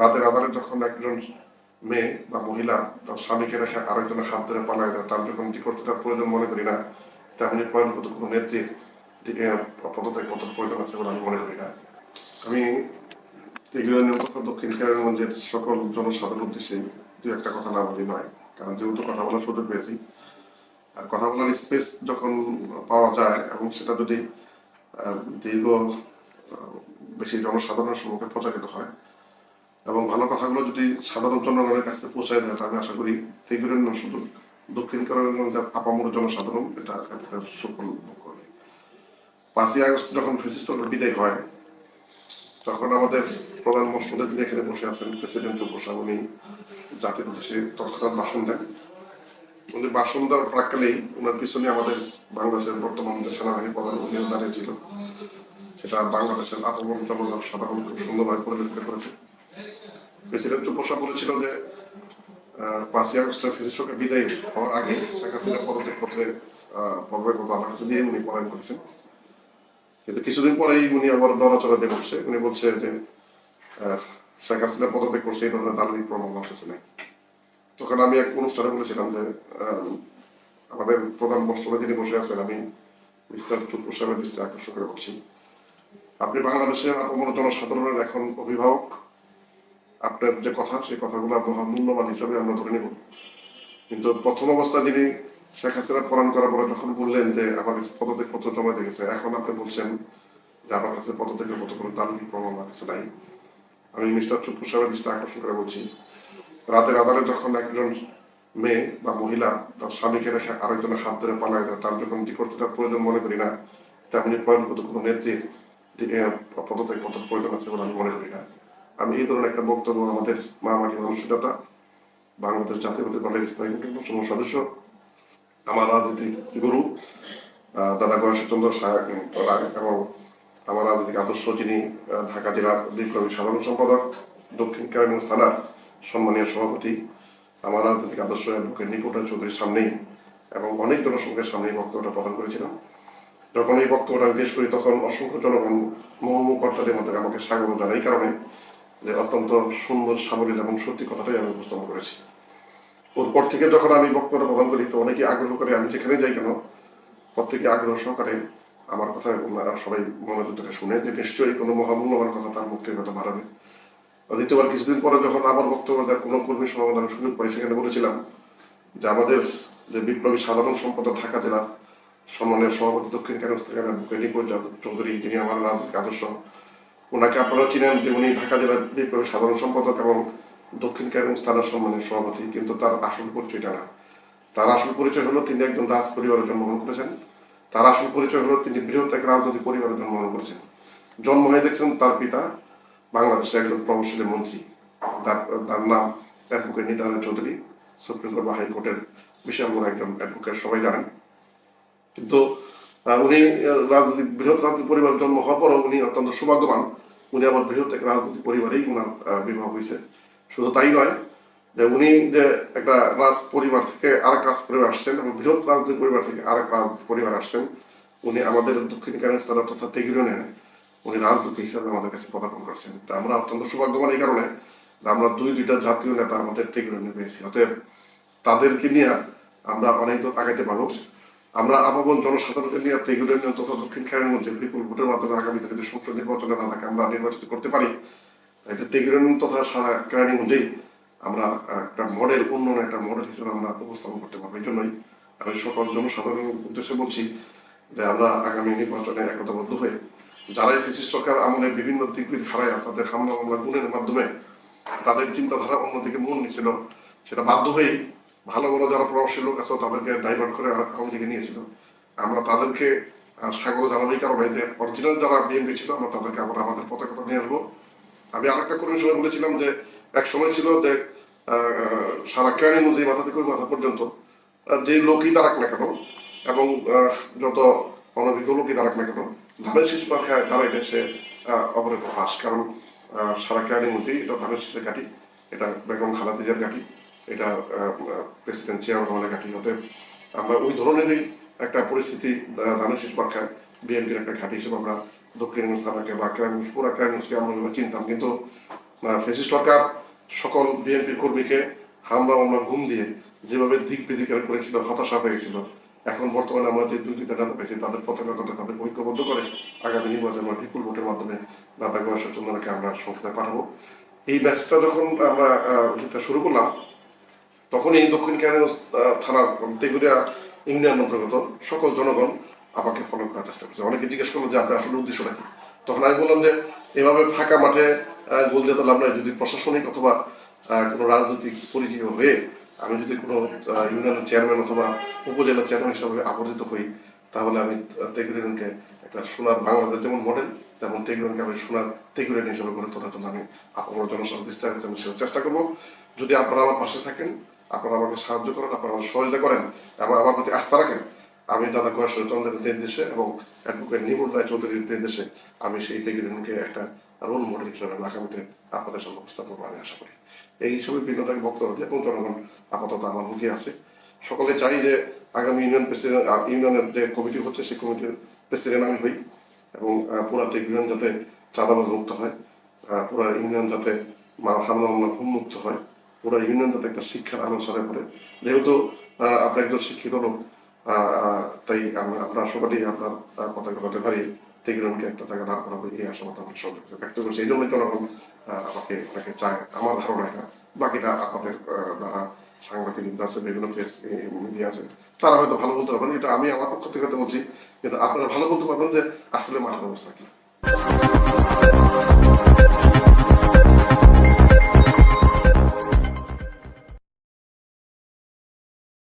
রাতের আধারে যখন একজন মেয়ে বা মহিলা তার স্বামীকে রেখে আরেকজনের হাত ধরে পালায় দেয়। তার যখন ডিপোর্টটার প্রয়োজন মনে করি না তেমনি পরিণত কোনো নেত্রীর দিকে পদত্যাগ পত্র প্রয়োজন আছে বলে আমি মনে করি না। আমি এগুলো নিয়ে তখন দক্ষিণ কেরানীগঞ্জের সকল জনসাধারণ উদ্দেশ্যে দু একটা কথা না বলি নয়, কারণ যেহেতু কথা বলার সুযোগ পেয়েছি। আর কথা বলার স্পেস যখন পাওয়া যায় এবং সেটা যদি দীর্ঘ বেশি জনসাধারণের সম্মুখে প্রচারিত হয় এবং ভালো কথাগুলো যদি সাধারণ জনগণের কাছে পৌঁছায় দেয়, তাহলে আশা করি তেগুলের না শুধু দক্ষিণ কেরানীগঞ্জের আপামর জনসাধারণ, এটা সুফল করবে। পাঁচই আগস্ট যখন ফেসিস্টলের বিদায় হয়, তখন আমাদের প্রধান মসজিদে তিনি এখানে বসে আছেন, প্রেসিডেন্ট চৌপসা উনি জাতির উদ্দেশ্যে তৎক্ষণাৎ ভাষণ দেন। উনি ভাষণ দেওয়ার প্রাককালেই ওনার পিছনে আমাদের বাংলাদেশের বর্তমান যে সেনাবাহিনী প্রধান উনি দাঁড়িয়ে ছিল, সেটা বাংলাদেশের আপামর জনগণ সাধারণ খুব সুন্দরভাবে পরিলক্ষিত করেছে। প্রেসিডেন্ট চৌপসা বলেছিল যে পাঁচই আগস্টের ফিজিস্টকে বিদায় হওয়ার আগে শেখ হাসিনা পদত্যাগ পত্রে আমার কাছে দিয়ে উনি পলায়ন করেছেন। কিন্তু কিছুদিন পরেই উনি আবার নড়াচড়া দিয়ে বসছে। উনি বলছে যে শেখ হাসিনা পদত্যাগ করছে, এই ধরনের প্রমাণ তখন আমি এক অনুষ্ঠানে বলেছিলাম যে আমাদের প্রধান বস্ত্রে যিনি বসে আছেন, আমি মিস্টার চুপ্পু সাহেবের দৃষ্টি আকর্ষণ করে বলছি। আপনি বাংলাদেশের আপমন জনসাধারণের এখন অভিভাবক আপনার যে কথা, সেই কথাগুলো মহা মূল্যবান হিসাবে আমরা ধরে নেব। কিন্তু প্রথম অবস্থায় যিনি শেখ হাসিনা পলায়ন করার পরে যখন বললেন যে আমার কাছে পদত্যাগ পত্র জমা দিয়ে গেছে, এখন আপনি বলছেন যে আমার কাছে পদত্যাগের মতো কোনো দালালি প্রমাণ আমার কাছে নাই। আমি মিস্টার চুপ্পু সাহেবের দৃষ্টি আকর্ষণ করে বলছি, রাতের আধারে যখন একজন মেয়ে বা মহিলা তার স্বামীকে রেখে আরেকজনের হাত ধরে পালায় দেয়, তার যখন ডিপোর্টটার প্রয়োজন মনে করি না, তেমনি পরিণত কোনো নেত্রীর পদত্যাগ পত্র প্রয়োজন আছে বলে আমি মনে করি না। আমি এই ধরনের একটা বক্তব্য আমাদের মামাটি মানসিকতা বাংলাদেশ জাতীয়তাবাদী দলের স্থায়ী অন্যতম সদস্য, আমার রাজনীতি গুরু দাদা গয়েশচন্দ্র রায় এবং আমার রাজনৈতিক আদর্শ যিনি ঢাকা জেলার বিপ্লবী সাধারণ সম্পাদক, দক্ষিণ কেরানীগঞ্জ থানার সম্মানীয় সভাপতি, আমার রাজনৈতিক আদর্শ অ্যাডভোকেট নিপুণা চৌধুরীর সামনেই এবং অনেক জনসংখ্যার সামনে এই বক্তব্যটা প্রদান করেছিলাম। যখন এই বক্তব্যটা আমি পেশ করি, তখন অসংখ্য জনগণ মহমু কর্তাদের মধ্যে আমাকে স্বাগত জানায় এই কারণে যে অত্যন্ত সুন্দর সাবলীল এবং সত্যি কথাটাই আমি উপস্থাপন করেছি। ওর পর থেকে যখন আমি বক্তব্য প্রদান করি, তো অনেকে আগ্রহ করে আমি যেখানে যাই কেন, প্রত্যেকে আগ্রহ সহকারে আমার কথা ওনারা সবাই মনোযোগ থেকে শুনে যে নিশ্চয়ই কোনো মহামূল্যবান কথা তার থেকে হয়তো বাড়াবে দ্বিতীয়বার কিছুদিন পরে যখন আমার বক্তব্য দেওয়ার কোনো কর্মী সমাধানের সুযোগ পাই, সেখানে বলেছিলাম যে আমাদের যে বিপ্লবী সাধারণ সম্পাদক ঢাকা জেলার সম্মানের সভাপতি দক্ষিণ কেরানীগঞ্জ থেকে যাদব চৌধুরী, যিনি আমার রাজনৈতিক আদর্শ ওনাকে আপনারা চিনেন যে উনি ঢাকা জেলার বিপ্লবী সাধারণ সম্পাদক এবং দক্ষিণ কেরানীগঞ্জ স্থানের সম্মানের সভাপতি, কিন্তু তার আসল পরিচয়টা না। তার আসল পরিচয় হলো তিনি একজন রাজ পরিবারে জন্মগ্রহণ করেছেন। তার আসল পরিচয় হলো তিনি বৃহৎ এক রাজনৈতিক পরিবারে জন্মগ্রহণ করেছেন। জন্ম হয়ে দেখছেন তার পিতা, বাংলাদেশের একজন প্রভাবশালী মন্ত্রী তার নাম advocate Nityananda Chowdhury, supreme court বা হাইকোর্টের বিশাল একজন অ্যাডভোকেট সবাই জানেন। কিন্তু উনি রাজনৈতিক, বৃহৎ রাজনৈতিক পরিবারের জন্ম হওয়ার পরও উনি অত্যন্ত সৌভাগ্যবান। উনি আমার বৃহৎ এক রাজনৈতিক পরিবারেই উনার বিবাহ হয়েছে। শুধু তাই নয় যে উনি যে একটা রাজ পরিবার থেকে আরেক রাজ পরিবার আসছেন এবং বৃহৎ রাজনৈতিক পরিবার থেকে আরেক রাজনৈতিক পরিবার আসছেন, উনি আমাদের দক্ষিণ কেরানীগঞ্জ তথা তেগিরনে উনি রাজনীতি হিসাবে আমাদের কাছে পদার্পণ করছেন। তা আমরা অত্যন্ত সৌভাগ্যবান এই কারণে আমরা দুই দুইটা জাতীয় নেতা আমাদের তেগিরনে পেয়েছি। অতএব তাদেরকে নিয়ে আমরা অনেক দূর আগাইতে পারব। আমরা আপামন জনসাধারণকে নিয়ে তেগুলের নিয়ে তথা দক্ষিণ কেরানীগঞ্জের বিপুল ভোটের মাধ্যমে আগামীতে যদি সংসদ নির্বাচনে না থাকে আমরা নির্বাচিত করতে পারি। তাই তেগুলেন তথা সারা কেরানীগঞ্জেই আমরা একটা মডেল উন্নয়ন একটা মডেল হিসেবে আমরা উপস্থাপন করতে পারব। এই জন্যই আমি সকল জনসাধারণের উদ্দেশ্যে বলছি যে আমরা আগামী নির্বাচনে একতাবদ্ধ হয়ে যারা ফেসিস সরকার আমলে বিভিন্ন দিক হারায় তাদের হামলা মামলা, গুণের মাধ্যমে তাদের চিন্তাধারা অন্যদিকে মন নিছিল সেটা বাধ্য হয়েই ভালো ভালো যারা প্রবাসী লোক আছে তাদেরকে ডাইভার্ট করে আওয়ামী লীগে নিয়েছিল। আমরা তাদেরকে স্বাগত জানাব কারণে যে অরিজিনাল যারা বিএনপি ছিল, আমরা তাদেরকে আবার আমাদের পতাকা নিয়ে আসব। আমি আরেকটা কর্মী সময় বলেছিলাম যে, এক সময় ছিল যে সারা কেরানি অনুযায়ী মাথা থেকে মাথা পর্যন্ত যে লোকই দাঁড়াক না কেন, এবং যত অনভিজ্ঞ লোকই দাঁড়াক না কেন, ধানের শীষ পাখায় দাঁড়াইলে সে অপরাধ পাস কারণ সারা কেরানি মধ্যেই এটা ধানের শীষের ঘাটি, এটা বেগম খালাদিজার ঘাটি। এটা প্রেসিডেন্ট চেয়ার রহমানের অতএব আমরা ওই ধরনেরই একটা পরিস্থিতি ধানের শীষ পাখায় বিএনপির একটা ঘাটি হিসেবে আমরা দক্ষিণ থানাকে বা কেরানীগঞ্জ পুরা কেরানীগঞ্জকে আমরা চিনতাম। কিন্তু ফেসিস সরকার সকল বিএনপি কর্মীকে হামলা, মামলা ঘুম দিয়ে যেভাবে দিক বিধিকার করেছিল হতাশা পেয়েছিল এখন বর্তমানে আমরা যে দুই নেতা পেয়েছি, তাদের পতাকা তোলে তাদের ঐক্যবদ্ধ করে আগামী নির্বাচন আমরা বিপুল ভোটের মাধ্যমে দাদা গয়েশ্বর চন্দ্রকে আমরা সংসদে পাঠাবো। এই ম্যাচটা যখন আমরা শুরু করলাম তখন এই দক্ষিণ কেরানীগঞ্জ থানার তেগুড়িয়া ইউনিয়ন অন্তর্গত সকল জনগণ আমাকে ফলো করার চেষ্টা করছে। অনেকে জিজ্ঞেস করল যে, আপনার আসলে উদ্দেশ্য কি? তখন আমি বললাম যে, এভাবে ফাঁকা মাঠে গোল যেতে লাভ নাই যদি প্রশাসনিক অথবা কোনো রাজনৈতিক পরিচিত হয়ে, আমি যদি কোনো ইউনিয়নের চেয়ারম্যান অথবা উপজেলা চেয়ারম্যান হিসাবে আবর্জিত হই তাহলে আমি তেগুড়িয়ানকে একটা সোনার বাংলাদেশ যেমন মডেল তেমন তেগুড়িয়ানকে আমি সোনার তেগুড়িয়ান হিসাবে গড়ে তোলার জন্য আমি আপনার জনসংখ্যা দৃষ্টি রাখতে আমি চেষ্টা করব। যদি আপনারা আমার পাশে থাকেন, আপনারা আমাকে সাহায্য করেন, আপনারা আমাকে সহযোগিতা করেন, এবং আমার প্রতি আস্থা রাখেন, আমি দাদা কয়েশ্বর চন্দ্রের নির্দেশে এবং অ্যাডভোকেট নিপুণ রায় চৌধুরীর নির্দেশে আমি সেই তেগুড়িয়ানকে একটা রোল মডেল হিসেবে আমি আগামীতে আপনাদের সামনে উপস্থাপন করব আমি আশা করি। এই হিসেবে বিনোদন বক্তব্য দিয়ে এবং জনগণ আপাতত আমার মুখে আছে। সকলে চাই যে আগামী ইউনিয়ন প্রেসিডেন্ট ইউনিয়নের যে কমিটি হচ্ছে সেই কমিটির প্রেসিডেন্ট আমি হই এবং পুরা ইউনিয়ন যাতে চাঁদাবাজ মুক্ত হয় পুরা ইউনিয়ন যাতে হামলা মামলা ঘুম মুক্ত হয় পুরা ইউনিয়ন যাতে একটা শিক্ষার আলো ছড়ায় পড়ে। যেহেতু আপনি একজন শিক্ষিত লোক তাই আমরা আমরা সকলেই আপনার কথা ধরে দাঁড়িয়ে তেগুরনকে একটা জায়গা দাঁড় করাবো এই আশাবাদ আমার সহযোগিতা ব্যক্ত করছি। এই জন্যই আহ, আমাকে আপনাকে চায় আমার ধারণা এটা। বাকিটা আপনাদের দ্বারা সাংবাদিক আছে বিভিন্ন প্রেস মিডিয়া আছে তারা হয়তো ভালো বলতে পারবেন, এটা আমি আমার পক্ষ থেকে বলছি, কিন্তু আপনারা ভালো বলতে পারবেন যে আসলে মাঠের অবস্থা কি।